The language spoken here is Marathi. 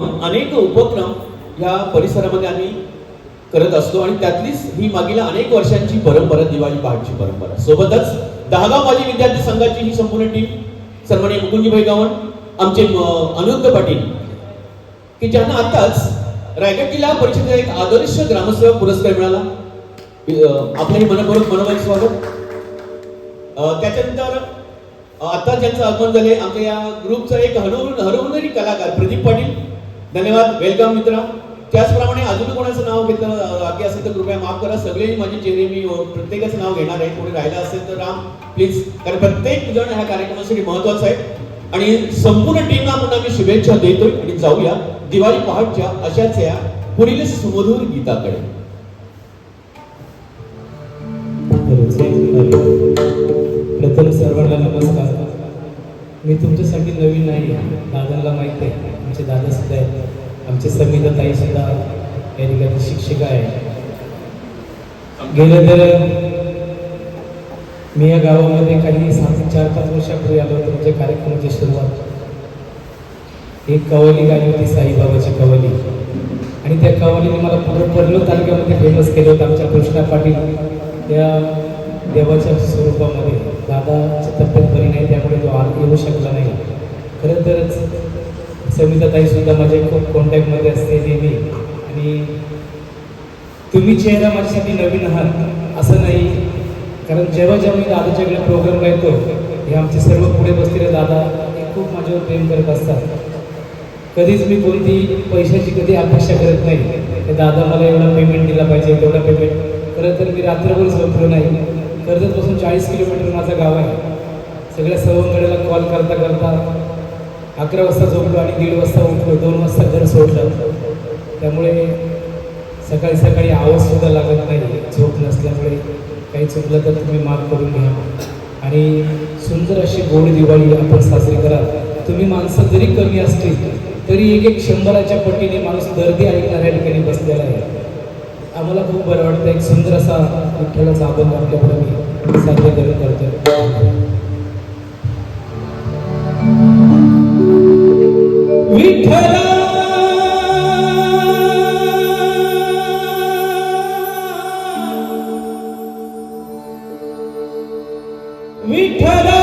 अनेक उपक्रम ह्या परिसरामध्ये आम्ही करत असतो आणि त्यातलीच ही मागील अनेक वर्षांची परंपरा दिवाळी पहाटची परंपरा. सोबतच दहागाव माजी विद्यार्थी संघाची ही संपूर्ण टीम सन्माननीय मुकुंजीभाई गावण आमचे म, अनिरुद्ध पाटील की ज्यांना आताच रायगड जिल्हा परिषदेचा एक आदर्श ग्रामसेवा पुरस्कार मिळाला. अ, आपलंही मनपूर्वक मनोभाई स्वागत. त्याच्यानंतर आता ज्यांचं आगमन झाले आमच्या या ग्रुपचा एक हरवून हरवणारी कलाकार प्रदीप पाटील धन्यवाद वेलकम मित्र. त्याचप्रमाणे अजून कोणाचं नाव घेतलं बाकी असेल तर कृपया माफ करा. सगळे माझे चेहरे मी प्रत्येकाचं नाव घेणार आहे. कोणी राहिला असेल तर राम प्लीज कारण प्रत्येक जण ह्या कार्यक्रमासाठी महत्त्वाचा आहे. आणि संपूर्ण टीमला आपण आम्ही शुभेच्छा देतोय आणि जाऊया दिवाळी पहाटच्या अशाच या पुढील सुमधूर गीताकडे. प्रथम सर्वांना नमस्कार. मी तुमच्यासाठी नवीन नाही दादाला माहिती आहे. आमचे दादा सुद्धा आहेत. आमचे समिता ताई सुद्धा या ठिकाणी शिक्षिका आहे. गेलं तर मी या गावामध्ये काही सात चार पाच वर्षापूर्वी आलो तुमच्या कार्यक्रमाची सुरुवात. एक कवाली गाली होती साईबाबाची कवाली आणि त्या कवालीने मला पूर्ण पडलो तालुक्यामध्ये फेमस केलं होतं आमच्या कृष्णा पाटील. त्या देवाच्या स्वरूपामध्ये. दादाची तब्येत बरी नाही त्यामुळे तो आत येऊ शकला नाही. खरं तरच समिताताई सुद्धा माझ्या खूप कॉन्टॅक्टमध्ये असते नेहमी आणि तुम्ही चेहरा माझ्यासाठी नवीन आहात असं नाही. कारण जेव्हा जेव्हा मी दादाच्याकडे प्रोग्राम येतो हे आमचे सर्व पुढे बसलेले दादा हे खूप माझ्यावर प्रेम करत असतात. कधीच मी कोणती पैशाची कधी अपेक्षा करत नाही. हे दादा मला एवढा पेमेंट दिला पाहिजे तेवढा पेमेंट खरं तर मी रात्रभर झोपलो नाही. कर्जतपासून चाळीस किलोमीटर माझं गाव आहे. सगळ्या सवंगड्याला कॉल करता करता अकरा वाजता झोपलो आणि दीड वाजता उठलो. दोन वाजता घर सोडलं. त्यामुळे सकाळी सकाळी आवाज सुद्धा लागत नाही. झोप नसल्यामुळे काही चुकलं तर तुम्ही माफ करून घ्या. आणि सुंदर अशी गोड दिवाळी आपण साजरी करा. तुम्ही माणसं जरी कमी असतील तरी एक एक शंभराच्या पटीने माणूस गर्दी ऐकणाऱ्या ठिकाणी बसलेला आहे. आम्हाला खूप बरं वाटतं. एक सुंदर असा विठ्ठलाचा आपण आपल्याकडे मी करतो. विठ्ठला! विठ्ठला!